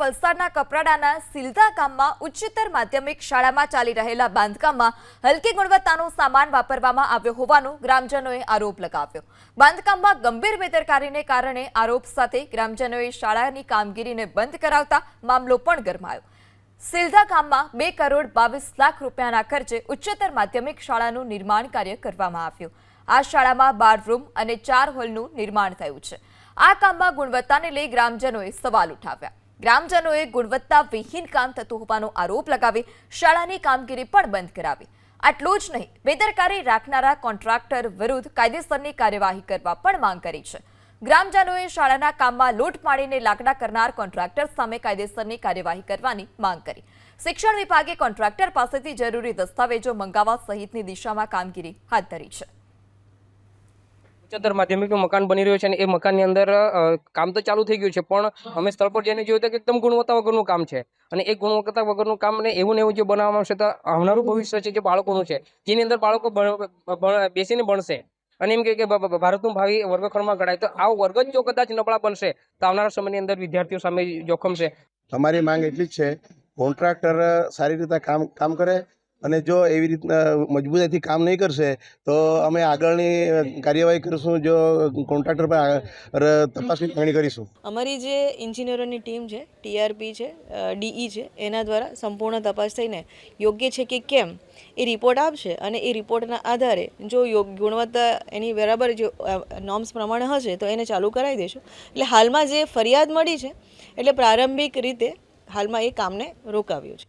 વલસાડના કપરાડાના સિલધા ગામમાં ઉચ્ચતર માધ્યમિક શાળામાં ચાલી રહેલા બાંધકામમાં હલકી ગુણવત્તાનો સામાન વાપરવામાં આવ્યો હોવાનો ગ્રામજનોએ આરોપ લગાવ્યો. બાંધકામમાં ગંભીર બેદરકારીને કારણે આરોપ સાથે ગ્રામજનોએ શાળાની કામગીરીને બંધ કરાવતા મામલો પણ ગરમાયો. સિલધા ગામમાં બે કરોડ બાવીસ લાખ રૂપિયાના ખર્ચે ઉચ્ચતર માધ્યમિક શાળાનું નિર્માણ કાર્ય કરવામાં આવ્યું. આ શાળામાં બાર રૂમ અને ચાર હોલનું નિર્માણ થયું છે. આ કામમાં ગુણવત્તાને લઈ ગ્રામજનોએ સવાલ ઉઠાવ્યા. ગ્રામજનોએ ગુણવત્તા વિહીન કામ થતું હોવાનો આરોપ લગાવી શાળાની કામગીરી પણ બંધ કરાવી. આટલું જ નહીં, બેદરકારી રાખનારા કોન્ટ્રાક્ટર વિરુદ્ધ કાયદેસરની કાર્યવાહી કરવા પણ માંગ કરી છે. ગ્રામજનોએ શાળાના કામમાં લૂંટ પાડીને લાકડા કરનાર કોન્ટ્રાક્ટર સામે કાયદેસરની કાર્યવાહી કરવાની માંગ કરી. શિક્ષણ વિભાગે કોન્ટ્રાક્ટર પાસેથી જરૂરી દસ્તાવેજો મંગાવવા સહિતની દિશામાં કામગીરી હાથ ધરી છે. ઉચ્ચતર માધ્યમિકનું મકાન બની રહ્યું છે અને એ મકાનની અંદર કામ તો ચાલુ થઈ ગયું છે પણ અમે સ્થળ પર જઈને જોયું તો એકદમ ગુણવત્તા વગરનું કામ છે. અને એ ગુણવત્તા વગરનું કામ ને એવું ને એવું જે બનાવવામાં આવશે તો આવનારું ભવિષ્ય છે જે બાળકોનું છે જેની અંદર બાળકો બેસીને ભણશે. અને એમ કે ભારતનું ભાવિ વર્ગખંડમાં ગણાય તો આ વર્ગ જ જો કદાચ નબળા બનશે તો આવનારા સમયની અંદર વિદ્યાર્થીઓ સામે જોખમ છે. અમારી માંગ એટલી જ છે કોન્ટ્રાક્ટર સારી રીતે કામ કામ કરે અને જો એવી રીતના મજબૂતાઈથી કામ નહીં કરશે, તો અમે આગળની કાર્યવાહી કરીશું, જો કોન્ટ્રાક્ટર પર તપાસની માંગણી કરીશું. અમારી જે ઇન્જિનિયરોની ટીમ છે ટીઆરપી છે ડીઈ છે, એના દ્વારા સંપૂર્ણ તપાસ થઈને યોગ્ય છે કે કેમ, એ રિપોર્ટ આપશે અને એ રિપોર્ટના આધારે જો ગુણવત્તા એની બરાબર જો નોર્મ્સ પ્રમાણે હશે, તો એને ચાલુ કરાવી દઈશું એટલે હાલમાં જે ફરિયાદ મળી છે, એટલે પ્રારંભિક રીતે હાલમાં એ કામને રોકાવ્યું છે.